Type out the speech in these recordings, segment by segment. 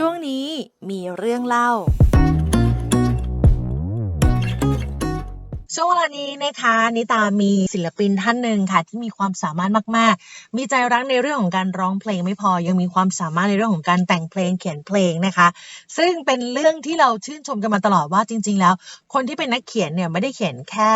ช่วงนี้มีเรื่องเล่า ช่วงเวลานี้นะคะนิตามีศิลปินท่านหนึ่งค่ะ ที่มีความสามารถมาก ๆ มีใจรักในเรื่องของการร้องเพลงไม่พอยังมีความสามารถในเรื่องของการแต่งเพลงเขียนเพลงนะคะ ซึ่งเป็นเรื่องที่เราชื่นชมกันมาตลอดว่าจริง ๆ แล้ว คนที่เป็นนักเขียนเนี่ยไม่ได้เขียนแค่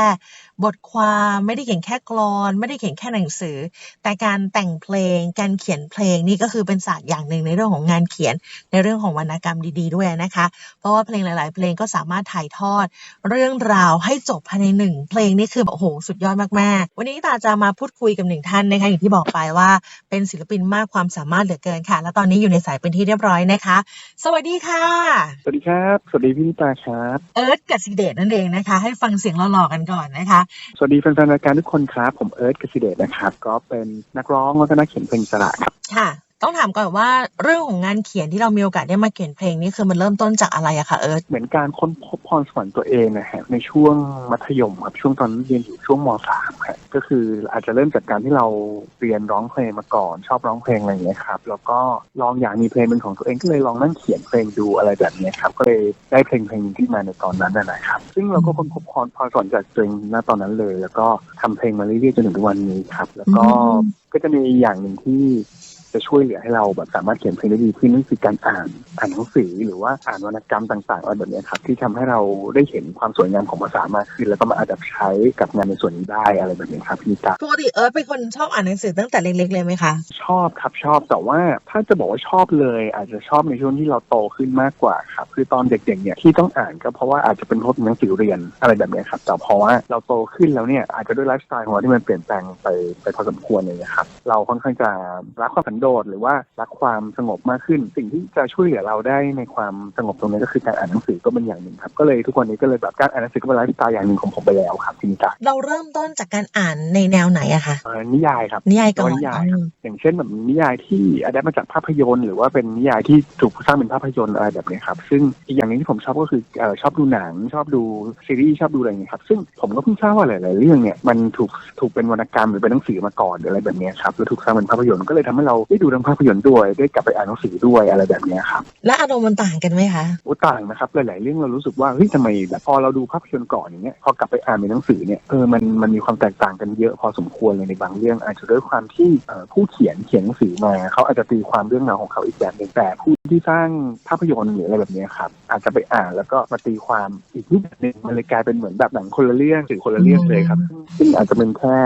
บทความไม่ได้เขียนแค่กลอน ไม่ได้เขียนแค่หนังสือ แต่การแต่งเพลง การเขียนเพลงนี่ก็คือเป็นศาสตร์อย่างหนึ่งในเรื่องของงานเขียน ในเรื่องของวรรณกรรมดี ๆ ด้วยนะคะ เพราะว่าเพลงหลาย ๆ เพลงก็สามารถถ่ายทอด เรื่องราวให้จบภายในหนึ่งเพลงนี่คือแบบโอ้โหสุดยอดมาก ๆ วันนี้ตาจะมาพูดคุยกับหนึ่งท่านนะคะอย่างที่บอกไปว่าเป็นศิลปินมากความสามารถเหลือเกินค่ะ และตอนนี้อยู่ในสายเป็นที่เรียบร้อยนะคะ สวัสดีค่ะ สวัสดีครับ สวัสดีพี่นิตาครับ เอิร์ธกสิเดชนั่นเองนะคะ ให้ฟังเสียงหล่อๆกันก่อนนะคะสวัสดีแฟนๆรายการทุกคนครับ ผมเอิร์ธกสิเดชนะครับ ก็เป็นนักร้องแล้วก็นักเขียนเพลงสระครับ ค่ะ ต้องถามก่อนว่าเรื่องของงานเขียนที่เรามีโอกาสได้มาเขียนเพลงนี่คือมันเริ่มต้นจากอะไรอะคะเอิร์ธเหมือนการค้นพบพรสวรรค์ตัวเองนะฮะในช่วงมัธยมครับช่วงตอนเรียนอยู่ช่วงมสามครับก็คืออาจจะเริ่มจากการที่เราเรียนร้องเพลงมาก่อน ชอบร้องเพลงอะไรอย่างเงี้ยครับแล้วก็ลองอยากมีเพลงเป็นของตัวเองก็เลยลองนั่งเขียนเพลงดูอะไรแบบเนี้ยครับก็เลยได้เพลงเพลงที่มาในตอนนั้นนะนะครับซึ่งเราก็ค้นพบพรพรสวรรค์จากตัวเองณตอนนั้นเลย แล้วก็ทำเพลงมาเรื่อยๆจนถึงทุกวันนี้ครับ แล้วก็ก็จะมีอย่างหนึ่งที่ จะช่วยเหลือให้เราแบบสามารถเขียนเพลงได้ดีขึ้นนั่นคือการอ่านอ่านหนังสือหรือว่าอ่านวรรณกรรมต่างๆอะไรแบบเนี้ยครับที่ทำให้เราได้เห็นความสวยงามของภาษามากขึ้น แล้วก็มาอาจจะใช้กับงานในส่วนนี้ได้อะไรแบบนี้ครับพี่นิตาปกติเอิร์ธเป็นคนชอบอ่านหนังสือตั้งแต่เล็กๆเลยไหมคะชอบครับชอบแต่ว่าถ้าจะบอกว่าชอบเลย อาจจะชอบในช่วงที่เราโตขึ้นมากกว่าครับคือตอนเด็กๆเนี่ยที่ต้องอ่านก็เพราะว่าอาจจะเป็นเพราะเป็นหนังสือเรียนอะไรแบบเนี้ยครับแต่เพราะว่าเราโตขึ้นแล้วเนี่ยอาจจะด้วยไลฟ์สไตล์ของเราที่มันเปลี่ยนแปลงไปไปพอสมควรเลยนะครับเราค่อนข้างจะรักความสันโดษหรือว่ารักความสงบมากขึ้น สิ่งที่จะช่วยเหลือเราได้ในความสงบตรงนี้ก็คือการอ่านหนังสือก็เป็นอย่างหนึ่งครับก็เลยทุกวันนี้ก็เลยแบบการอ่านหนังสือก็เป็นไลฟ์สไตล์อย่างหนึ่งของผมไปแล้วครับพี่นิตาเราเริ่มต้นจากการอ่านในแนวไหนอะคะเอ่อนิยายครับนิยายก่อนนิยายครับอย่างเช่นแบบนิยายที่อาดัมาจากภาพยนตร์หรือว่าเป็นนิยายที่ถูกสร้างเป็นภาพยนตร์อะไรแบบนี้ครับซึ่งอีกอย่างหนึงที่ผมชอบก็คือเอ่อชอบดูหนังชอบดูซีรีส์ชอบดูอะไรอย่างเงี้ยครับซึ่งผมก็เพิ่งทราบว่าหลาย ๆ เรื่องเนี่ยมันถูกถูกเป็นวรรณกรรมหรือเป็นหนังสือมาก่อนหรืออะไรแบบเนี้ยครับแล้วถูกสร้างเป็นภาพยนตร์ก็เลยทำให้เราได้ดูทั้งภาพยนตร์ด้วย ได้กลับไปอ่านหนังสือด้วยอะไรแบบเนี้ยครับ และอารมณ์มันต่างกันไหมคะโอ้ต่างนะครับ หลาย ๆ เรื่องเรารู้สึกว่าเฮ้ยทำไมแบบพอเราดูภาพยนตร์ก่อนอย่างเงี้ยพอกลับไปอ่านเป็นหนังสือเนี่ยเออมันมันมีความแตกต่างกันเยอะพอสมควรเลยในบางเรื่องอาจจะด้วยความที่เอ่อผู้เขียนเขียนหนังสือมาเขาอาจจะตีความเรื่องราวของเขาอีกแบบหนึ่งแต่ผู้ ที่สร้างภาพยนตร์หรืออะไรแบบเนี้ยครับ อาจจะไปอ่านแล้วก็มาตีความอีกรูปแบบหนึ่งมันเลยกลายเป็นเหมือนแบบหนังคนละเรื่องสื่อคนละเรื่องเลยครับซึ่งซึ่งอาจจะเป็นแค่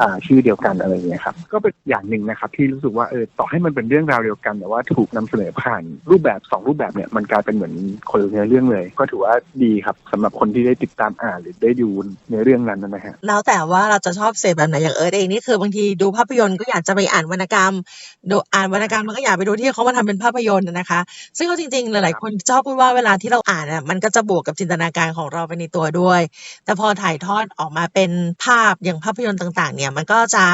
อ่าชื่อเดียวกันอะไรอย่างเงี้ยครับก็เป็นอย่างหนึ่งนะครับ ที่รู้สึกว่าเออต่อให้มันเป็นเรื่องราวเดียวกันแต่ว่าถูกนำเสนอผ่านรูปแบบสองรูปแบบเนี่ยมันกลายเป็นเหมือนคนละเนื้อเรื่องเลย ก็ถือว่าดีครับสำหรับคนที่ได้ติดตามอ่านหรือได้ดูเนื้อเรื่องนั้นนะฮะแล้วแต่ว่าเราจะชอบเสพแบบไหนอย่างเอิร์ธเองนี่คือบางทีดูภาพยนตร์ก็อยากจะไปอ่านวรรณกรรมดูอ่านวรรณกรรมมันก็อยากไปดูที่เขามาทำเป็นภาพยนตร์นะคะซึ่งก็จริงๆ หลายๆ คนชอบพูดว่าเวลาที่เราอ่านอะมันก็จะบวกกับจินตนาการของเราไปในตัวด้วย แต่พอถ่ายทอดออกมาเป็นภาพอย่างภาพยนตร์ต่าง ๆ เนี่ยมันก็จะ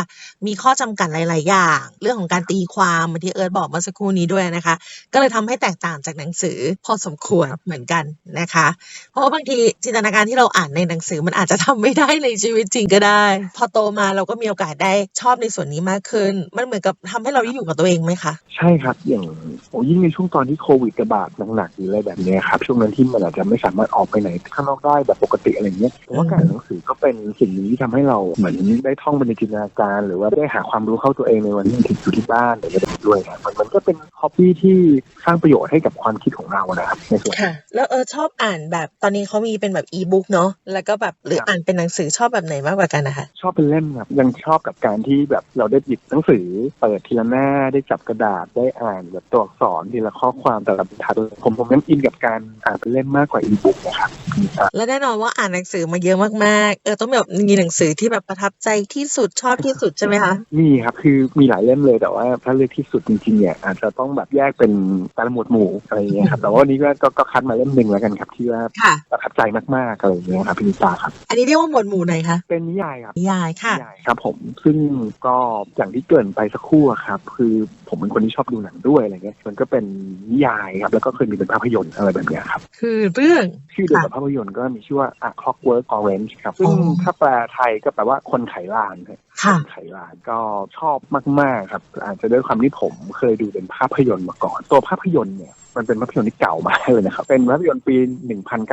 มีข้อจำกัดหลาย ๆ อย่าง เรื่องของการตีความเหมือนที่เอิร์ธบอกเมื่อสักครู่นี้ด้วยนะคะ ก็เลยทำให้แตกต่างจากหนังสือพอสมควรเหมือนกันนะคะ เพราะว่าบางทีจินตนาการที่เราอ่านในหนังสือมันอาจจะทำไม่ได้ในชีวิตจริงก็ได้ พอโตมาเราก็มีโอกาสได้ชอบในส่วนนี้มากขึ้น มันเหมือนกับทำให้เราได้อยู่กับตัวเองไหมคะ ใช่ครับอย่างโอ้ยิ่งในช่วงตอนที่โควิดระบาดหนักๆหรืออะไรแบบเนี้ยครับช่วงนั้นที่มันอาจจะไม่สามารถออกไปไหนข้างนอกได้แบบปกติอะไรเงี้ยผมว่าการอ่านหนังสือก็เป็นสิ่งหนึ่งที่ทำให้เราเหมือนได้ท่องไปในจินตนาการ หรือว่าได้หาความรู้เข้าตัวเองในวันที่ติดอยู่ที่บ้านหรืออะไรแบบนี้ด้วยนะมันมันก็เป็นฮอบบี้ที่สร้างประโยชน์ให้กับความคิดของเรานะครับในส่วนค่ะ แล้วเออชอบอ่านแบบตอนนี้เขามีเป็นแบบอีบุ๊กเนาะแล้วก็แบบหรือครับอ่านเป็นหนังสือชอบแบบไหนมากกว่ากันนะคะชอบเป็นเล่มครับยังชอบกับการที่แบบเราได้หยิบหนังสือเปิดทีละหน้าได้จับกระดาษได้อ่านแบบตัวอักษรทีละข้อความแต่ละบรรทัดผมผมยังอินกับการอ่านเป็นเล่มมากกว่าอีบุ๊กนะครับและแน่นอนว่าอ่านหนังสือมาเยอะมากๆ เออต้องแบบมีหนังสือที่แบบประทับใจที่สุดชอบที่สุดใช่ไหมคะมีครับคือมีหลายเล่มเลยแต่ว่าถ้าเลือกที่สุดจริงๆเนี่ยอาจจะต้องแบบแยกเป็นแต่ละหมวดหมู่อะไรอย่างเงี้ยครับแต่ว่าวันนี้ก็ก็ก็คัดมาเล่มหนึ่งแล้วกันครับที่ว่าค่ะประทับใจมากๆอะไรอย่างเงี้ยครับพี่นิตาครับ อันนี้เรียกว่าหมวดหมู่ไหนคะเป็นนิยายครับนิยายค่ะนิยายครับ ผมซึ่งก็อย่างที่เกรินไปสักครู่อะครับ คือผมเป็นคนที่ชอบดูหนังด้วยอะไรเงี้ยมันก็เป็นนิยายครับแล้วก็เคยมีเป็นภาพยนตร์อะไรแบบเนี้ยครับคือเรื่องชื่อเดียวกับภาพยนตร์ก็มีชื่อว่า A Clockwork Orange ครับซึ่งอ๋อถ้าแปลไทยก็แปลว่าคนไขลานครับค่ะไขลานก็ชอบมาก ๆ ครับ อาจจะด้วยความที่ผมเคยดูเป็นภาพยนตร์มาก่อน ตัวภาพยนตร์เนี่ยมันมันเป็นภาพยนตร์ที่เก่ามากเลยนะครับ เป็นภาพยนตร์ปี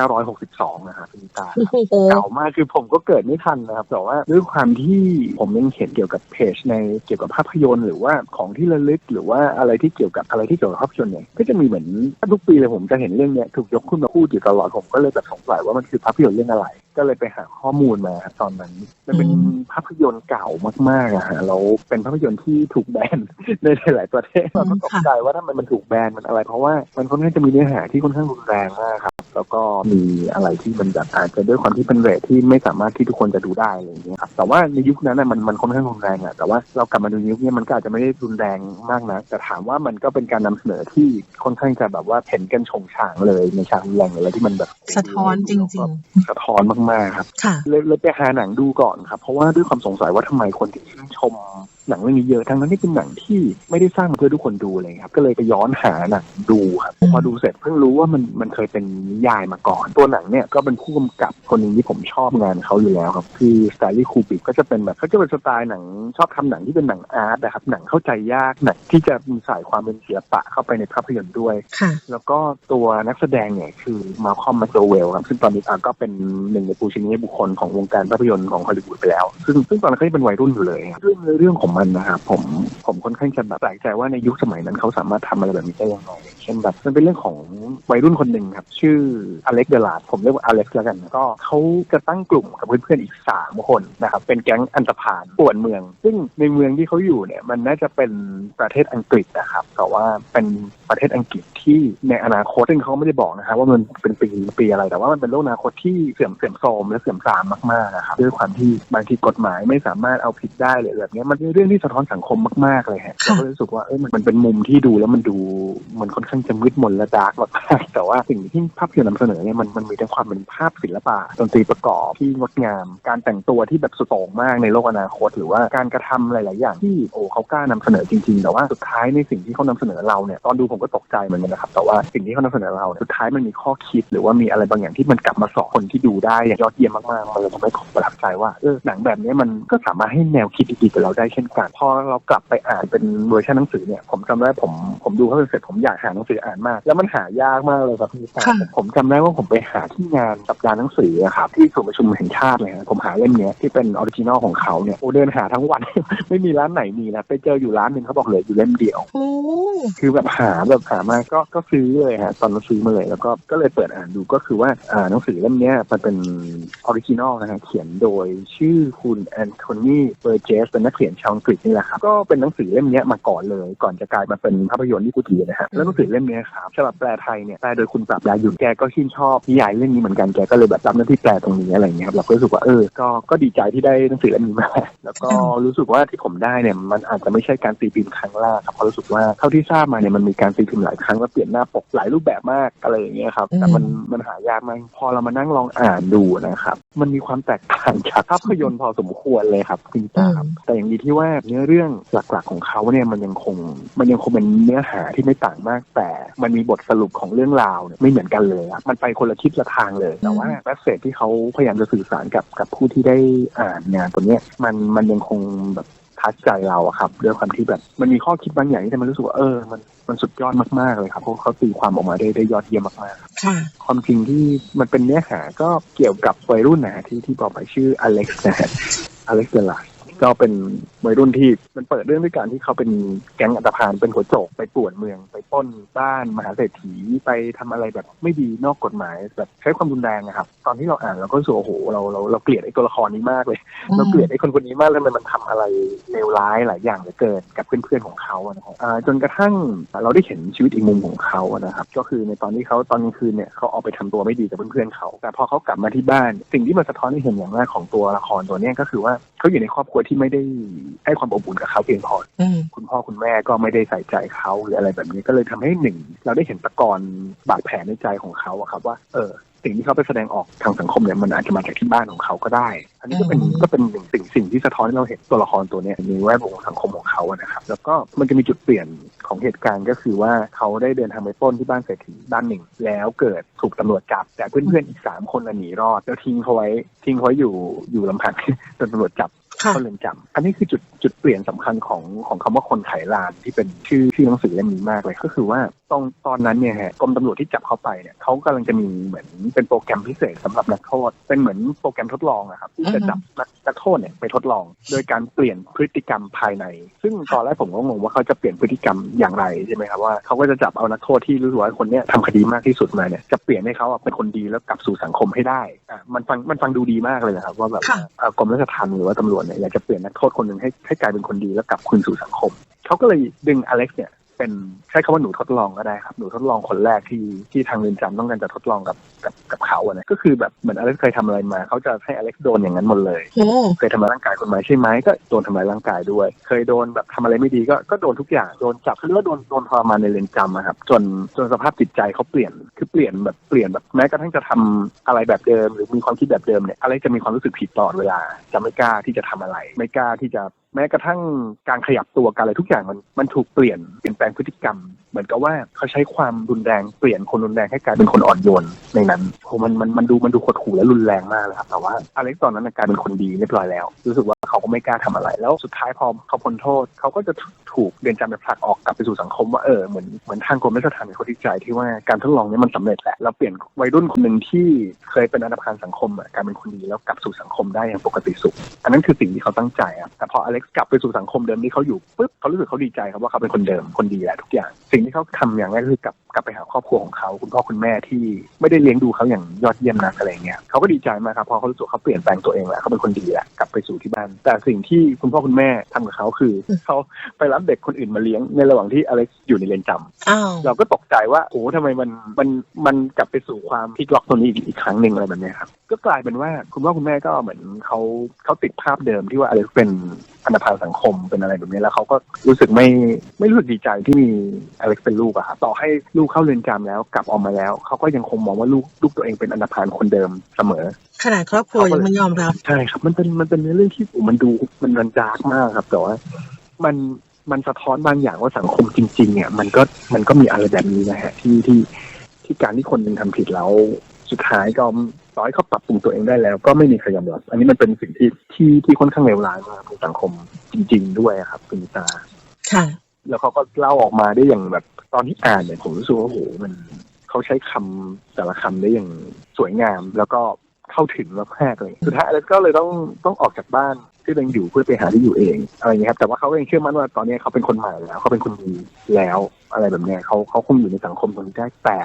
1962 นะครับคุณตาครับโอ้โหเก่ามากคือผมก็เกิดไม่ทันนะครับแต่ว่าด้วยความที่ผมยังเห็นเกี่ยวกับเพจในเกี่ยวกับภาพยนตร์หรือว่าของที่ระลึกหรือว่าอะไรที่เกี่ยวกับอะไรที่เกี่ยวกับภาพยนตร์เนี่ยก็จะมีเหมือนทุกปีเลยผมจะเห็นเรื่องเนี้ยถูกยกขึ้นมาพูดอยู่ตลอดผมก็เลยแบบสงสัยว่ามันคือภาพยนตร์เรื่องอะไร ก็เลยไปหาข้อมูลมาครับตอนนั้น มันเป็นอืมภาพยนตร์เก่ามากๆอะฮะแล้วเป็นภาพยนตร์ที่ถูกแบนในหลายๆประเทศเราก็ตกใจว่าทำไมมันถูกแบนมันอะไร เพราะว่ามันค่อนข้างจะมีเนื้อหาที่ค่อนข้างรุนแรงมากครับ แล้วก็มีอะไรที่มันแบบอาจจะด้วยความที่เป็นเรทที่ไม่สามารถที่ทุกคนจะดูได้อะไรอย่างเงี้ยครับแต่ว่าในยุคนั้นน่ะมันมันค่อนข้างรุนแรงอะแต่ว่าเรากลับมาดูยุคนี้มันก็อาจจะไม่ได้รุนแรงมากนะแต่ถามว่ามันก็เป็นการนำเสนอที่ค่อนข้างจะแบบว่าเห็นกันชงชางเลยในฉากรุนแรงอะไรที่มันแบบสะท้อนจริงสะท้อนมากๆครับๆค่ะเลยเลยไปหาหนังดูก่อนครับ เพราะว่าด้วยความสงสัยว่าทำไมคนถึงชื่นชม หนังเรื่องนี้เยอะทั้งนั้นที่เป็นหนังที่ไม่ได้สร้างมาเพื่อทุกคนดูเลยครับ ก็เลยไปย้อนหาหนังดูครับอืมพอดูเสร็จเพิ่งรู้ว่ามันมันเคยเป็นนิยายมาก่อน ตัวหนังเนี่ยก็เป็นผู้กำกับคนหนึงที่ผมชอบงานเขาอยู่แล้วครับคือสไตลี่คูบิกก็จะเป็นแบบเขาจะเป็นสไตล์หนังชอบทำหนังที่เป็นหนังอาร์ตนะครับหนังเข้าใจยากหนังที่จะมีสายความเป็นศิลปะเข้าไปในภาพยนตร์ด้วยค่ะแล้วก็ตัวนักแสดงเนี่ยคือมาคอมมาโจเวลครับซึ่งตอนนี้อะก็เป็นหนึ่งในปูชินีบุคคลของวงการภาพยนตร์ของฮอลลีวูดไปแล้ว ซึ่งซึ่งตอนนั้นเขายังเป็นวัยรุ่นอยู่เลยครับเรื่องเรื่องของมันนะครับผมผมค่อนข้างจะแบบแปลกใจว่าในยุคสมัยนั้นเขาสามารถทำอะไรแบบนี้ได้ยังไง ช่นแบบมันเป็นเรื่องของวัยรุ่นคนหนึ่งครับ ชื่ออเล็กเดลาดผมเรียกว่าอเล็กแล้วกัน ก็เขาจะตั้งกลุ่มกับเพื่อนๆอีกสามคนนะครับ เป็นแก๊งอันธพาลป่วนเมือง ซึ่งในเมืองที่เขาอยู่เนี่ย มันน่าจะเป็นประเทศอังกฤษนะครับแต่ว่าเป็นประเทศอังกฤษที่ในอนาคตซึ่งเขาไม่ได้บอกนะครับว่ามันเป็นปีปีอะไรแต่ว่ามันเป็นโลกอนาคตที่เสื่อมเสื่อมโทรมและเสื่อมทรามมากๆนะครับด้วยความที่บางทีกฎหมายไม่สามารถเอาผิดได้เลยแบบนี้มันเป็นเรื่องที่สะท้อนสังคมมากๆเลยฮะเราก็รู้สึกว่าเอ้ยมันมันเป็นมุมที่ดูแล้วมันดูมันค่อนข้างจะมืดมนและดาร์กมากๆแต่ว่าสิ่งที่ภาพยนตร์นำเสนอเนี่ยมันมันมีทั้งความเป็นภาพศิลปะดนตรีประกอบที่งดงาม การแต่งตัวที่แบบสุดโต่งมากในโลกอนาคต หรือว่าการกระทำหลาย ๆ อย่างที่โอ้เขากล้านำเสนอจริง ๆ แต่ว่าสุดท้ายในสิ่งที่เขานำเสนอเราเนี่ยตอนดูผมก็ตกใจเหมือนกันนะครับแต่ว่าสิ่งที่เขานำเสนอเราเนี่ยสุดท้ายมันมีข้อคิด หรือว่ามีอะไรบางอย่างที่มันกลับมาสอนคนที่ดูได้อย่างยอดเยี่ยมมาก ๆ มันเลยทำให้ผมประทับใจว่าเออหนังแบบนี้มันก็สามารถให้แนวคิดดี ๆ กับเราได้เช่นกันพอเรากลับไปอ่านเป็นเวอร์ชันหนังสือเนี่ยผมจำได้ผมผมดูเขาเสร็จผมอยากหาหนังสืออ่านมาก แล้วมันหายากมากเลยครับพี่ตาค่ะ ผมจำได้ว่าผมไปหาที่งานสัปดาห์หนังสืออะครับที่ศูนย์ประชุมแห่งชาติเลยฮะผมหาเล่มเนี้ยที่เป็นออริจินอลของเขาเนี่ยโอ้เดินหาทั้งวัน ไม่มีร้านไหนมีนะไปเจออยู่ร้านหนึ่งเขาบอกเหลืออยู่เล่มเดียว โอ้ คือแบบหาแบบหามาก็ก็ซื้อเลยฮะตอนนั้นซื้อมาเลยแล้วก็ก็เลยเปิดอ่านดูก็คือว่าอ่าหนังสือเล่มเนี้ยมันเป็นออริจินอลนะฮะเขียนโดยชื่อคุณแอนโทนีเบอร์เจสเป็นนักเขียนชาวอังกฤษนี่แหละครับก็เป็นหนังสือเล่มเนี้ยมาก่อนเลย ก่อนจะกลายมาเป็นภาพยนตร์ที่พูดถึงนะฮะแล้วหนังสือเล่มเนี้ยครับฉบับแปลไทยเนี่ยแปลโดยคุณปรับยาหยุ่นแกก็ชื่นชอบนิยายเล่มนี้เหมือนกันแกก็เลยแบบรับหน้าที่แปลตรงนี้อะไรอย่างเงี้ยครับเราก็รู้สึกว่าเออก็ก็ดีใจที่ได้หนังสือเล่มนี้มาแล้วก็รู้สึกว่าที่ผมได้เนี่ยมันอาจจะไม่ใช่การตีพิมพ์ครั้งแรกครับเพราะรู้สึกว่าเท่าที่ทราบมาเนี่ยมันมีการตีพิมพ์หลายครั้งแล้วเปลี่ยนหน้าปกหลายรูปแบบมากอะไรอย่างเงี้ยครับแต่มันมันหายากมากพอเรามานั่งลองอ่านดูนะครับ มันมีความแตกต่างจากภาพยนตร์พอสมควรเลยครับคุณตาครับแต่อย่างดีที่ว่าเนื้อเรื่องหลักๆของเขาเนี่ยมันยังคง มันยังคงเป็นเนื้อหาที่ไม่ต่างมาก แต่มันมีบทสรุปของเรื่องราวเนี่ยไม่เหมือนกันเลยอะมันไปคนละทิศละทางเลยแต่ว่าแมสเซจที่เขาพยายามจะสื่อสารกับกับผู้ที่ได้อ่านงานตัวเนี้ยมันมันยังคงแบบ ทัดใจเราอะครับด้วยความที่แบบ มันมีข้อคิดบางอย่างที่ทำให้รู้สึกว่าเออมันมันสุดยอดมากๆเลยครับเพราะเขาตีความออกมาได้ได้ยอดเยี่ยมมากๆค่ะความจริงที่มันเป็นเนื้อหาก็เกี่ยวกับวัยรุ่นนะฮะที่ที่บอกไปชื่ออเล็กซ์นะฮะอเล็กซ์เดลา ก็เป็นวัยรุ่นที่มันเปิดเรื่องด้วยการที่เขาเป็นแก๊งอันตพานเป็นหัวโจกไปป่วนเมือง ไปป้นบ้านมหาเศรษฐีไปทำอะไรแบบไม่ดีนอกกฎหมายแบบใช้ความรุนแรงนะครับ ตอนที่เราอ่านเราก็รู้สึกโอ้โหเราเราเราเกลียดไอ้ตัวละครนี้มากเลย เราเกลียดไอ้คนคนนี้มากเลยมันมันทำอะไรเลวร้ายหลายอย่างเหลือเกินกับเพื่อนๆของเขาอะนะครับจนกระทั่งเราได้เห็นชีวิตอีกมุมของเขาอะนะครับ ก็คือในตอนที่เขาตอนกลางคืนเนี่ยเขาออกไปทำตัวไม่ดีกับเพื่อนๆเขา แต่พอเขากลับมาที่บ้าน สิ่งที่มันสะท้อนให้เห็นอย่างแรกของตัวละครตัวนี้ก็คือว่าเขาอยู่ในครอบครัวที่ไม่ได้ให้ความอบอุ่นกับเขาเพียงพออืมคุณพ่อคุณแม่ก็ไม่ได้ใส่ใจเขาหรืออะไรแบบนี้ก็เลยทำให้หนึ่งเราได้เห็นตะกอนบาดแผลในใจของเขาอะครับว่า เออสิ่งที่เขาไปแสดงออกทางสังคมเนี่ยมันอาจจะมาจากที่บ้านของเขาก็ได้ อันนี้ก็เป็นอืมก็เป็นหนึ่งสิ่งสิ่งที่สะท้อนให้เราเห็นตัวละครตัวเนี้ยในแวดวงสังคมของเขาอะนะครับ แล้วก็มันจะมีจุดเปลี่ยนของเหตุการณ์ก็คือว่าเขาได้เดินทางไปปล้นที่บ้านเศรษฐีบ้านหนึ่ง แล้วเกิดถูกตำรวจจับ แต่เพื่อนๆอีกสามคนน่ะหนีรอดแล้วทิ้งเขาไว้ทิ้งเขาไว้อยู่อยู่ลำพังจนตำรวจจับค่ะ เข้าเรือนจำอันนี้คือจุดจุดเปลี่ยนสำคัญของของคำว่าคนไขลานที่เป็นชื่อชื่อหนังสือเล่มนี้มากเลยก็คือว่าตรงตอนนั้นเนี่ยฮะกรมตำรวจที่จับเขาไปเนี่ยเขากำลังจะมีเหมือนเป็นโปรแกรมพิเศษสำหรับนักโทษ เป็นเหมือนโปรแกรมทดลองอะครับที่จะจับนักนักโทษเนี่ยไปทดลอง โดยการเปลี่ยนพฤติกรรมภายใน ซึ่งตอนแรกผมก็งงว่าเขาจะเปลี่ยนพฤติกรรมอย่างไรใช่ไหมครับว่าเขาก็จะจับเอานักโทษที่รู้สึกว่าคนเนี้ยทำคดีมากที่สุดมาเนี่ยจะเปลี่ยนให้เขาอะเป็นคนดีแล้วกลับสู่สังคมให้ได้อะมันฟังมันฟังดูดีมากเลยนะครับว่าแบบค่ะเอ่อกรมราชทัณฑ์หรือว่าตำรวจเนี่ยอยากจะเปลี่ยนนักโทษคนหนึ่งให้ให้กลายเป็นคนดีแล้วกลับคืนสู่สังคม เขาก็เลยดึงอเล็กซ์เนี่ย เป็นใช้คำว่าหนูทดลองก็ได้ครับ หนูทดลองคนแรกที่ที่ทางเรือนจำต้องการจะทดลองกับกับกับเขาอะนะก็คือแบบเหมือนอเล็กซ์เคยทำอะไรมา เขาจะให้อเล็กซ์โดนอย่างนั้นหมดเลย โอ้เคยทำร้ายร่างกายคนมาใช่ไหมก็โดนทำร้ายร่างกายด้วย เคยโดนแบบทำอะไรไม่ดีก็ก็โดนทุกอย่างโดนจับคือว่าโดนโดนทรมานในเรือนจำอะครับจนจนสภาพจิตใจเขาเปลี่ยนคือเปลี่ยนแบบเปลี่ยนแบบแม้กระทั่งจะทำอะไรแบบเดิม หรือมีความคิดแบบเดิมเนี่ยอะไรจะมีความรู้สึกผิดตลอดเวลา จะไม่กล้าที่จะทำอะไร ไม่กล้าที่จะแม้กระทั่งการขยับตัวการอะไรทุกอย่างมันมันถูกเปลี่ยนเปลี่ยนแปลงพฤติกรรม เหมือนกับว่าเขาใช้ความรุนแรงเปลี่ยนคนรุนแรงให้กลายเป็นคนอ่อนโยนในนั้นโหมันมันมันดูมันดูขดขู่และรุนแรงมากเลยครับแต่ว่าอเล็กตอนนั้นนะกลายเป็นคนดีเรียบร้อยแล้ว รู้สึกว่าเขาก็ไม่กล้าทำอะไรแล้วสุดท้ายพอเขาพ้นโทษเขาก็จะ ถูกเรียนจำไปผลักออกกลับไปสู่สังคมว่าเออเหมือนเหมือนทางกรมราชทัณฑ์เขาดีใจที่ว่าการทดลองนี้มันสำเร็จแหละเราเปลี่ยนวัยรุ่นคนหนึ่งที่เคยเป็นอนธพาลสังคมอะกลายเป็นคนดีแล้วกลับสู่สังคมได้อย่างปกติสุข อันนั้นคือสิ่งที่เขาตั้งใจครับแต่พออเล็กซ์กลับไปสู่สังคมเดิมที่เขาอยู่ปุ๊บเขารู้สึกเขาดีใจครับว่าเขาเป็นคนเดิมคนดีแหละทุกอย่าง สิ่งที่เขาทำอย่างแรกคือกลับกลับไปหาครอบครัวของเขาคุณพ่อคุณแม่ที่ไม่ได้เลี้ยงดูเขาอย่างยอดเยี่ยมนักอะไรเงี้ยเขาก็ดีใจมากครับพอเขารู้สึกเขาเปลี่ยนแปลงตัวเองแล้วเขาเป็นคนดีแล้วกลับไปสู่ที่บ้าน แต่สิ่งที่คุณพ่อคุณแม่ทำกับเขาคือเขาไปรับเด็กคนอื่นมาเลี้ยงในระหว่างที่อเล็กซ์อยู่ในเรือนจำอ้าวเราก็ตกใจว่าโอ้ทำไมมันมันมันกลับไปสู่ความพลิกล็อกตรงนี้อีกอีกครั้งหนึ่งอะไรแบบเนี้ยครับก็กลายเป็นว่าคุณพ่อคุณแม่ก็เหมือนเขาเขาติดภาพเดิมที่ว่าอเล็กซ์เป็นอันธพาลสังคมเป็นอะไรแบบนี้แล้วเขาก็รู้สึกไม่ไม่รู้สึกดีใจที่มีอเล็กซ์เป็นลูกอะครับต่อให้ลูกเข้าเรือนจำแล้วกลับออกมาแล้วเขาก็ยังคงมองว่าลูกลูกตัวเองเป็นอันธพาลคนเดิมเสมอขนาดครอบครัวยังไม่ยอมรับ ใช่ครับ มันเป็นมันเป็นเรื่องที่มันดูมันมันดาร์กมากครับแต่ว่ามัน มันสะท้อนบางอย่างว่าสังคมจริง ๆ เนี่ย มันก็มันก็มีอะไรแบบนี้นะฮะที่ที่ที่การที่คนหนึ่งทำผิดแล้วสุดท้ายก็ต่อให้เขาปรับปรุงตัวเองได้แล้ว ก็ไม่มีใครยอมรับอันนี้มันเป็นสิ่งที่ที่ที่ค่อนข้างเลวร้ายมากในสังคมจริง ๆ ด้วยครับคุณตาค่ะ แล้วเขาก็เล่าออกมาได้อย่างแบบตอนที่อ่านเนี่ยผมรู้สึกว่าโอ้โหมันเขาใช้คำแต่ละคำได้อย่างสวยงาม แล้วก็เข้าถึงมากๆเลยสุดท้ายอเล็กซ์ก็เลยต้องต้องออกจากบ้าน ที่ตัวเองอยู่เพื่อไปหาที่อยู่เองอะไรอย่างเงี้ยครับแต่ว่าเขาก็ยังเชื่อมั่นว่าตอนนี้เขาเป็นคนใหม่แล้วเขาเป็นคนดีแล้วอะไรแบบเนี้ยเขาเขาคงอยู่ในสังคมตรงนี้ได้แต่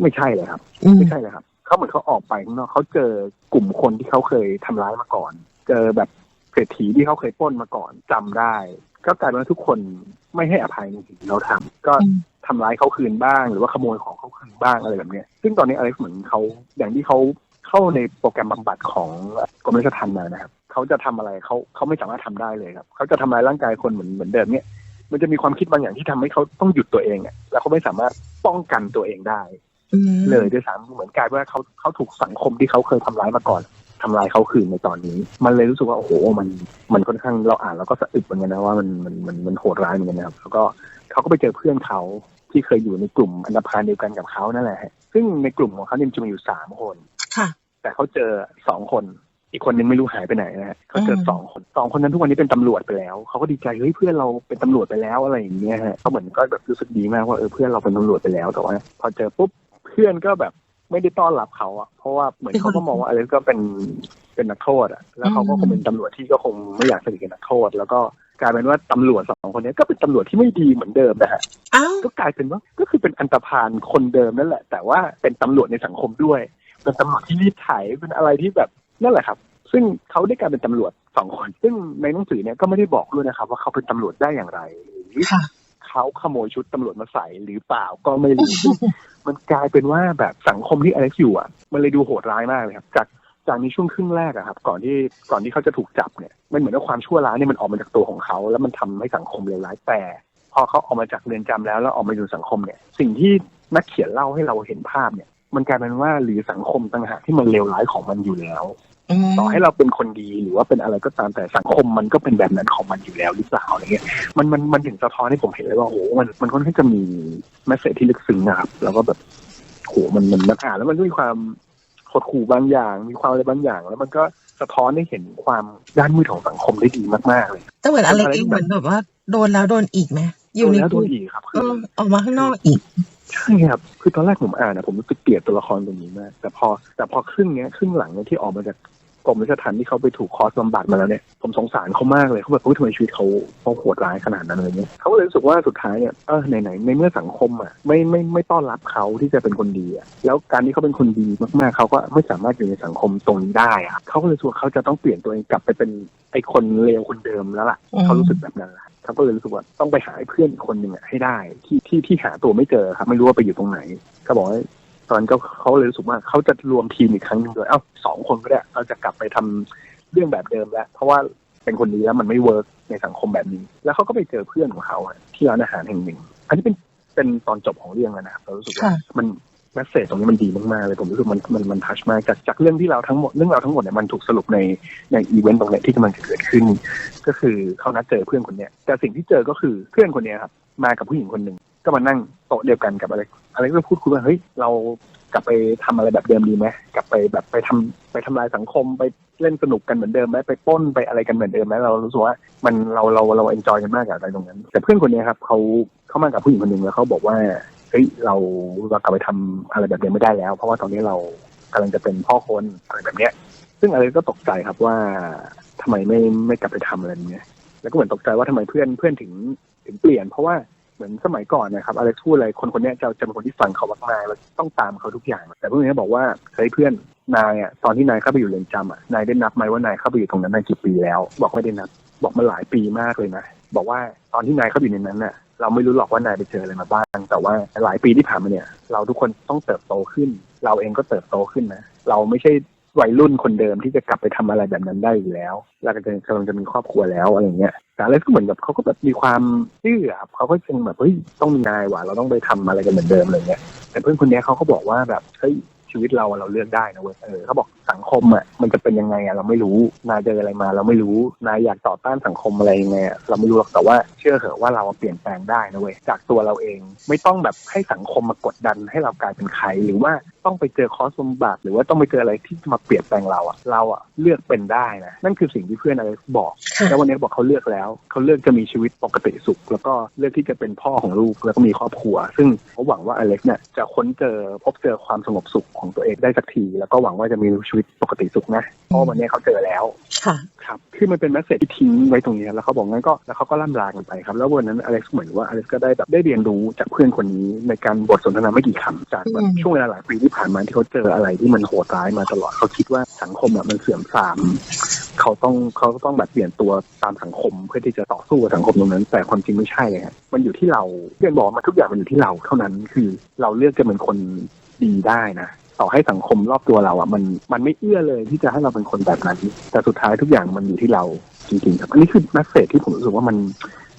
ไม่ใช่เลยครับอืมไม่ใช่เลยครับเขาเหมือนเขาออกไปข้างนอกเขาเจอกลุ่มคนที่เขาเคยทำร้ายมาก่อน เจอแบบเศรษฐีที่เขาเคยปล้นมาก่อนจำได้ ก็กลายเป็นว่าทุกคนไม่ให้อภัยในสิ่งที่เราทำก็อืมทำร้ายเขาคืนบ้าง หรือว่าขโมยของเขาคืนบ้างอะไรแบบเนี้ยซึ่งตอนนี้อเล็กซ์เหมือนเขาอย่างที่เขาเข้าในโปรแกรมบำบัดของกรมราชทัณฑ์มานะครับ เขาจะทำอะไรเขาเขาไม่สามารถทำได้เลยครับเขาจะทำลายร่างกายคนเหมือนเหมือนเดิมเนี่ย มันจะมีความคิดบางอย่างที่ทำให้เขาต้องหยุดตัวเองอะแล้วเขาไม่สามารถป้องกันตัวเองได้อืมเลยด้วยซ้ำเหมือนกลายเป็นว่าเขาเขาถูกสังคมที่เขาเคยทำร้ายมาก่อนทำลายเขาคืนในตอนนี้ มันเลยรู้สึกว่าโอ้โหมันมันค่อนข้างเราอ่านแล้วก็สะอึกเหมือนกันนะว่ามันมันมันมันโหดร้ายเหมือนกันนะครับแล้วก็เขาก็ไปเจอเพื่อนเขาที่เคยอยู่ในกลุ่มอันธพาลเดียวกันกับเขานั่นแหละฮะซึ่งในกลุ่มของเขาเนี่ยจะมีอยู่สามคนค่ะ แต่เขาเจอสองคน อีกคนนึงไม่รู้หายไปไหนนะฮะเขาเจออืมสองคนสองคนนั้นทุกวันนี้เป็นตำรวจไปแล้วเขาก็ดีใจเฮ้ยเพื่อนเราเป็นตำรวจไปแล้วอะไรอย่างเงี้ยฮะเขาเหมือนก็แบบรู้สึกดีมากว่าเออเพื่อนเราเป็นตำรวจไปแล้วแต่ว่าพอเจอปุ๊บเพื่อนก็แบบไม่ได้ต้อนรับเขาอะเพราะว่าเหมือนเขาก็มองว่าอะไรก็เป็นเป็นนักโทษอะแล้วเขาก็คงเป็นตำรวจที่ก็คงไม่อยากสนิทกับนักโทษ แล้วก็กลายเป็นว่าตำรวจสองคนนี้ก็เป็นตำรวจที่ไม่ดีเหมือนเดิมนะฮะอ้าวก็กลายเป็นว่าก็คือเป็นอันตรพาลคนเดิมนั่นแหละ แต่ว่าเป็นตำรวจในสังคมด้วย เป็นตำรวจที่รีดไถเป็นอะไรที่แบบ นั่นแหละครับ ซึ่งเขาได้กลารเป็นตำรวจสองคน ซึ่งในหนังสือเนี่ยก็ไม่ได้บอกด้วยนะครับ ว่าเขาเป็นตำรวจได้อย่างไรหรือค่ะเขาขโมยชุดตำรวจมาใส่หรือเปล่าก็ไม่รู้มันกลายเป็นว่าแบบสังคมที่อเล็กซ์อยู่อะมันเลยดูโหดร้ายมากเลยครับจากจากในช่วงครึ่งแรกอะครับ ก่อนที่ก่อนที่เขาจะถูกจับเนี่ยมันเหมือนว่าความชั่วร้ายเนี่ยมันออกมาจากตัวของเขา แล้วมันทำให้สังคมเลวร้ายแต่พอเขาออกมาจากเรือนจำแล้วแล้วออกมาอยู่สังคมเนี่ย สิ่งที่นักเขียนเล่าให้เราเห็นภาพเนี่ย มันกลายเป็นว่าหรือสังคมต่างหากที่มันเลวร้ายของมันอยู่แล้วอืมต่อให้เราเป็นคนดีหรือว่าเป็นอะไรก็ตามแต่สังคมมันก็เป็นแบบนั้นของมันอยู่แล้วหรือเปล่าอะไรเงี้ยมันมันมันถึงสะท้อนให้ผมเห็นเลยว่าโอ้โหมันมันค่อนข้างจะมีแมสเซจที่ลึกซึ้งนะครับแล้วก็แบบโหมันมันมันอ่านแล้วมันก็มีความหดขู่บางอย่าง มีความอะไรบางอย่าง แล้วมันก็สะท้อนให้เห็นความด้านมืดของสังคมได้ดีมากๆเลยแต่เหมือนอเล็กอะไรเอที่งแบบเหมือนแบบว่าโดนแล้วโดนอีกไหมอยู่ในแล้วกตัลุ่วมอีกครับเอคืออออกมาข้างนอกอีก ช่ครับ คือตอนแรกผมอ่านนะผมรู้สึกเกลียดตัวละครตัวนี้มาก แต่พอแต่พอครึ่งเนี้ยครึ่งหลังเนี่ยที่ออกมาจากกรมราชทัณฑ์ที่เขาไปถูกคอร์สบำบัดมาแล้วเนี่ยผมสงสารเขามากเลยเขาแบบเฮ้ยทำไมชีวิตเขาเขาโหดร้ายขนาดนั้นอะไรเงี้ยเขาก็เลยรู้สึกว่าสุดท้ายเนี่ยเออไหนๆในเมื่อสังคมอะไม่ไม่ไม่ต้อนรับเขาที่จะเป็นคนดีอะแล้วการที่เขาเป็นคนดีมากๆเขาก็ไม่สามารถอยู่ในสังคมตรงนี้ได้อะเขาก็เลยรู้สึกว่าเขาจะต้องเปลี่ยนตัวเองกลับไปเป็นไอ้คนเลวคนเดิมแล้วล่ะอืมเขารู้สึกแบบนั้นแหละ เขาก็เลยรู้สึกว่าต้องไปหาเพื่อนอีกคนหนึ่งอะให้ได้ ที่ที่ที่หาตัวไม่เจอครับไม่รู้ว่าไปอยู่ตรงไหนก็บอกว่าตอนนนก็เขาเลยรู้สึกว่าเขาจะรวมทีมอีกครั้งหนึ่งเลยเอ้าสองคนก็ได้เราจะกลับไปทำเรื่องแบบเดิมแล้ว เพราะว่าเป็นคนดีแล้วมันไม่เวิร์กในสังคมแบบนี้ แล้วเขาก็ไปเจอเพื่อนของเขาอะที่ร้านอาหารแห่งหนึ่ง อันนี้เป็นเป็นตอนจบของเรื่องแล้วนะครับเรารู้สึกว่าค่ะมันแมสเซจตรงนี้มันดีมากๆเลยผมรู้สึกมันมันมันทัชมากจากจากเรื่องที่เราทั้งหมดเรื่องเราทั้งหมดเนี่ยมันถูกสรุปในในอีเวนต์ตรงเนี้ยที่กำลังจะเกิดขึ้น ก็คือเขานัดเจอเพื่อนคนเนี้ยแต่สิ่งที่เจอก็คือเพื่อนคนเนี้ยครับมากับผู้หญิงคนหนึ่งก็มานั่งโต๊ะเดียวกันกับอะไรอะไรก็พูดคุยว่าเฮ้ยเรากลับไปทำอะไรแบบเดิมดีไหมกลับไปแบบไปทำไปทำลายสังคมไปเล่นสนุกกันเหมือนเดิมไหมไปป้นไปอะไรกันเหมือนเดิมไหมเรารู้สึกว่ามันเราเราเราเอนจอยกันมากกับอะไรตรงนั้น แต่เพื่อนคนเนี้ยครับเขาเขามากับผู้หญิงคนหนึ่งแล้วเขาบอกว่า ฮ้ยเราเรากลับไปทำอะไรแบบเดิมไม่ได้แล้ว เพราะว่าตอนนี้เรากำลังจะเป็นพ่อคนอะไรแบบเนี้ย ซึ่งอะไรก็ตกใจครับว่าทำไมไม่ไม่กลับไปทำอะไรเนี้ยแล้วก็เหมือนตกใจว่าทำไมเพื่อนเพื่อนถึงถึงเปลี่ยน เพราะว่าเหมือนสมัยก่อนนะครับอะไรพูดอะไรคนคนนี้จะจะเป็นคนที่ฟังเขามากๆแล้วต้องตามเขาทุกอย่าง แต่เพื่อนคนนี้บอกว่าเฮ้ยเพื่อนนายอะตอนที่นายเข้าไปอยู่เรือนจำอะนายได้นับไหมว่านายเข้าไปอยู่ตรงนั้นนานกี่ปีแล้ว บอกไม่ได้นับ บอกมาหลายปีมากเลยนะบอกว่าตอนที่นายเข้าอยู่ในนั้นน่ะ เราไม่รู้หรอกว่านายไปเจออะไรมาบ้าง แต่ว่าหลายปีที่ผ่านมาเนี่ย เราทุกคนต้องเติบโตขึ้น เราเองก็เติบโตขึ้นนะ เราไม่ใช่วัยรุ่นคนเดิมที่จะกลับไปทำอะไรแบบนั้นได้อยู่แล้วเราก็จะกำลังจะมีครอบครัวแล้วอะไรเงี้ยแต่อะไรก็เหมือนแบบเขาก็แบบมีความเชื่อครับเขาก็ยังแบบเฮ้ยต้องมีนายว่ะเราต้องไปทำอะไรกันเหมือนเดิมอะไรเงี้ยแต่เพื่อนคนนี้เขาก็บอกว่าแบบเฮ้ยชีวิตเราเราเลือกได้นะเว้ยเออเขาบอก สังคมอะมันจะเป็นยังไงอะเราไม่รู้นายเจออะไรมา เราไม่รู้นายอยากต่อต้านสังคมอะไรยังไงอะเราไม่รู้หรอกแต่ว่าเชื่อเถอะว่าเราเปลี่ยนแปลงได้นะเว้ยจากตัวเราเอง ไม่ต้องแบบให้สังคมมากดดันให้เรากลายเป็นใครหรือว่าต้องไปเจอคอร์สบำบัดหรือว่าต้องไปเจออะไรที่จะมาเปลี่ยนแปลงเราอะเราอะเลือกเป็นได้นะนั่นคือสิ่งที่เพื่อนอะไรบอกค่ะแล้ววันนี้เขาบอกเขาเลือกแล้วเขาเลือกจะมีชีวิตปกติสุข แล้วก็เลือกที่จะเป็นพ่อของลูกแล้วก็มีครอบครัว ซึ่งเขาหวังว่าอเล็กเนี่ยจะค้นเจอพบเจอความสงบสุขของตัวเองได้สักที แล้วก็หวังว่าจะมีชีวิตปกติสุขนะเพราะวันนี้เขาเจอแล้วค่ะครับคือมันเป็นแมสเซจที่ทิ้งไว้ตรงนี้แล้วเขาบอกงั้นก็แล้วเขาก็ล่ำลากันไปครับ แล้ววันนั้นอเล็กซ์เหมือนว่าอเล็กซ์ก็ได้แบบได้เรียนรู้จากเพื่อนคนนี้ในการบทสนทนาไม่กี่คำจากแบบอืมช่วงเวลาหลายปีที่ผ่านมาที่เขาเจออะไรที่มันโหดร้ายมาตลอดเขาคิดว่าสังคมอะมันเสื่อมทรามเขาต้องเขาต้องแบบเปลี่ยนตัวตามสังคมเพื่อที่จะต่อสู้กับสังคมตรงนั้น แต่ความจริงไม่ใช่เลยครับมันอยู่ที่เราเพื่อนบอกว่ามันทุกอย่างมันอยู่ที่เราเท่านั้นคือเราเลือกจะเป็นคนดีได้นะ ต่อให้สังคมรอบตัวเราอะมันมันไม่เอื้อเลยที่จะให้เราเป็นคนแบบนั้น แต่สุดท้ายทุกอย่างมันอยู่ที่เราจริงๆครับอันนี้คือนักเซจที่ผมรู้สึกว่ามัน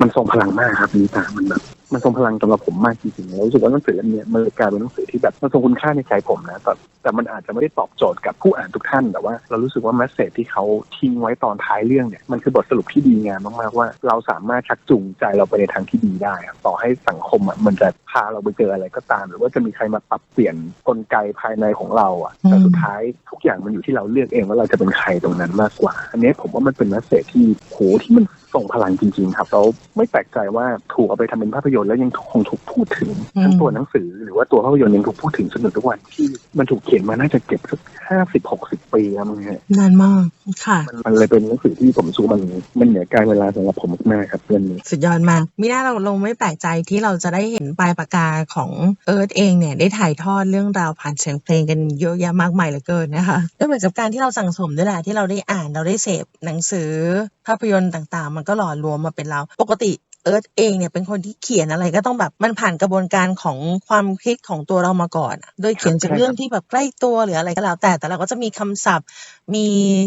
มันทรงพลังมากครับนี่ตามันแบบ มันทรงพลังสำหรับผมมากจริงๆแล้วรู้สึกว่าหนังสือเล่มเนี้ยมันเลยกลายเป็นหนังสือที่แบบมันทรงคุณค่าในใจผมนะแต่แต่มันอาจจะไม่ได้ตอบโจทย์กับผู้อ่านทุกท่านแต่ว่า เรารู้สึกว่าแมสเซจที่เขาทิ้งไว้ตอนท้ายเรื่องเนี่ยมันคือบทสรุปที่ดีงามมากๆว่า เราสามารถชักจูงใจเราไปในทางที่ดีได้ครับต่อให้สังคมอะมันจะพาเราไปเจออะไรก็ตาม หรือว่าจะมีใครมาปรับเปลี่ยนกลไกภายในของเราอะแต่สุดท้ายทุกอย่างมันอยู่ที่เราเลือกเองว่าเราจะเป็นใครตรงนั้นมากกว่า อันนี้ผมว่ามันเป็นแมสเซจที่โหที่มันส่งพลังจริง ๆ ครับแล้วไม่แปลกใจว่าถูกเอาไปทำเป็นภาพยนตร์แล้วยังคงถูกพูดถึงอืมทั้งตัวหนังสือ หรือว่าตัวภาพยนตร์ยังถูกพูดถึงจนถึงทุกวันที่มันถูกเขียนมาน่าจะเก็บสักห้าสิบหกสิบปีแล้วมั้งฮะนานมากค่ะมันมันเลยเป็นหนังสือที่ผมรู้สูมันมันเหนือการเวลาสำหรับผมมากๆครับเรื่องนี้สุดยอดมากมิน่าเราลงไม่แปลกใจที่เราจะได้เห็นปลายปากกาของเอิร์ธเองเนี่ยได้ถ่ายทอดเรื่องราวผ่านเสียงเพลงกันเยอะแยะมากมายเหลือเกินนะคะก็เหมือนกับการที่เราสั่งสมด้วยแหละที่เราได้อ่านเราได้เสพหนังสือภาพยนตร์ต่างๆ มันก็หล่อรวมมาเป็นเรา ปกติ เอิร์ธเองเนี่ยเป็นคนที่เขียนอะไรก็ต้องแบบมันผ่านกระบวนการของความคิดของตัวเรามาก่อนอะโดยเขียนจากใช่ครับเรื่องที่แบบใกล้ตัวหรืออะไรก็แล้ว แต่แต่เราก็จะมีคำศัพท์ มี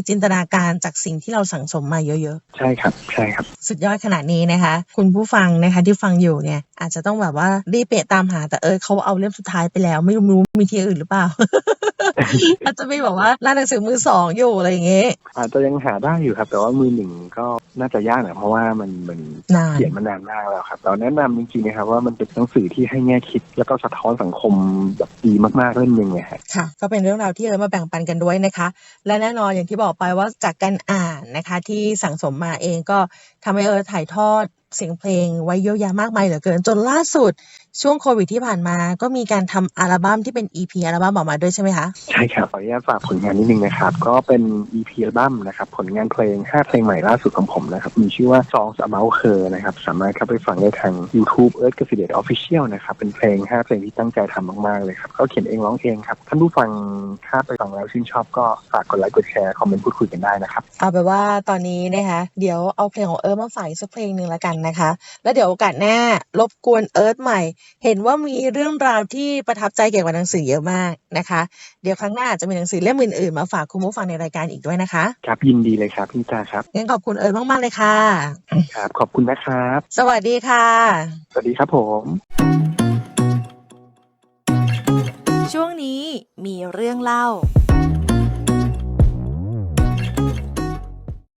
จินตนาการจากสิ่งที่เราสั่งสมมาเยอะๆ ใช่ครับใช่ครับ สุดยอดขนาดนี้นะคะ คุณผู้ฟังนะคะที่ฟังอยู่เนี่ย อาจจะต้องแบบว่ารีบเปะตามหาแต่เออเขาเอาเล่มสุดท้ายไปแล้ว ไม่รู้มีที่อื่นหรือเปล่า อาจจะมีแบบว่าร้านหนังสือมือสองอยู่อะไรอย่างเงี้ยอาจจะยังหาได้อยู่ครับ แต่ว่ามือหนึ่งก็น่าจะยากหน่อยเพราะว่ามันมันนานเขียนมานานมากแล้วครับเราแนะนำจริงๆนะครับว่ามันเป็นหนังสือที่ให้แง่คิด แล้วก็สะท้อนสังคมแบบดีมากๆเล่มหนึ่งเลยฮะค่ะ ก็เป็นเรื่องราวที่เออมาแบ่งปันกันด้วยนะคะ และแน่นอนอย่างที่บอกไปว่าจากการอ่านนะคะ ที่สั่งสมมาเองก็ทำให้เออถ่ายทอด เสียงเพลงไว้เยอะแยะมากมายเหลือเกิน จนล่าสุดช่วงโควิดที่ผ่านมา ก็มีการทำอัลบั้มที่เป็น EP อัลบั้มออกมาด้วยใช่ไหมคะ ใช่ครับขออนุญาตฝากผลงานนิดนึงนะครับ ก็เป็น EP อัลบั้มนะครับ ผลงานเพลง 5 เพลงใหม่ล่าสุดของผมนะครับ มีชื่อว่า Songs About Her นะครับ สามารถเข้าไปฟังได้ทาง YouTube Earth g a f i d e t Official นะครับ เป็นเพลง 5 เพลงที่ตั้งใจทำมาก ๆ เลยครับ ก็เขียนเองร้องเองครับ ท่านผู้ฟังถ้าไปฟังแล้วชื่นชอบก็ฝากกดไลค์กดแชร์คอมเมนต์พูดคุยกันได้นะครับ เอาไปนว่าตอนนี้นะคะ เดี๋ยวเอาเพลงของเอิร์ธมาฝากอีกสักเพลงหนึ่งละกันนะคะ แล้วเดี๋ยวโอกาสหน้ารบกวนเอิร์ธใหม่ เห็นว่ามีเรื่องราวที่ประทับใจเกี่ยวกับหนังสือเยอะมากนะคะ เดี๋ยวครั้งหน้าอาจจะมีหนังสือเล่มอื่นๆมาฝากคุณผู้ฟังในรายการอีกด้วยนะคะ ครับยินดีเลยครับพี่ตาครับงั้นขอบคุณเอิร์ธมากๆเลยค่ะ ครับ ขอบคุณนะครับ สวัสดีค่ะ สวัสดีครับผม ช่วงนี้มีเรื่องเล่า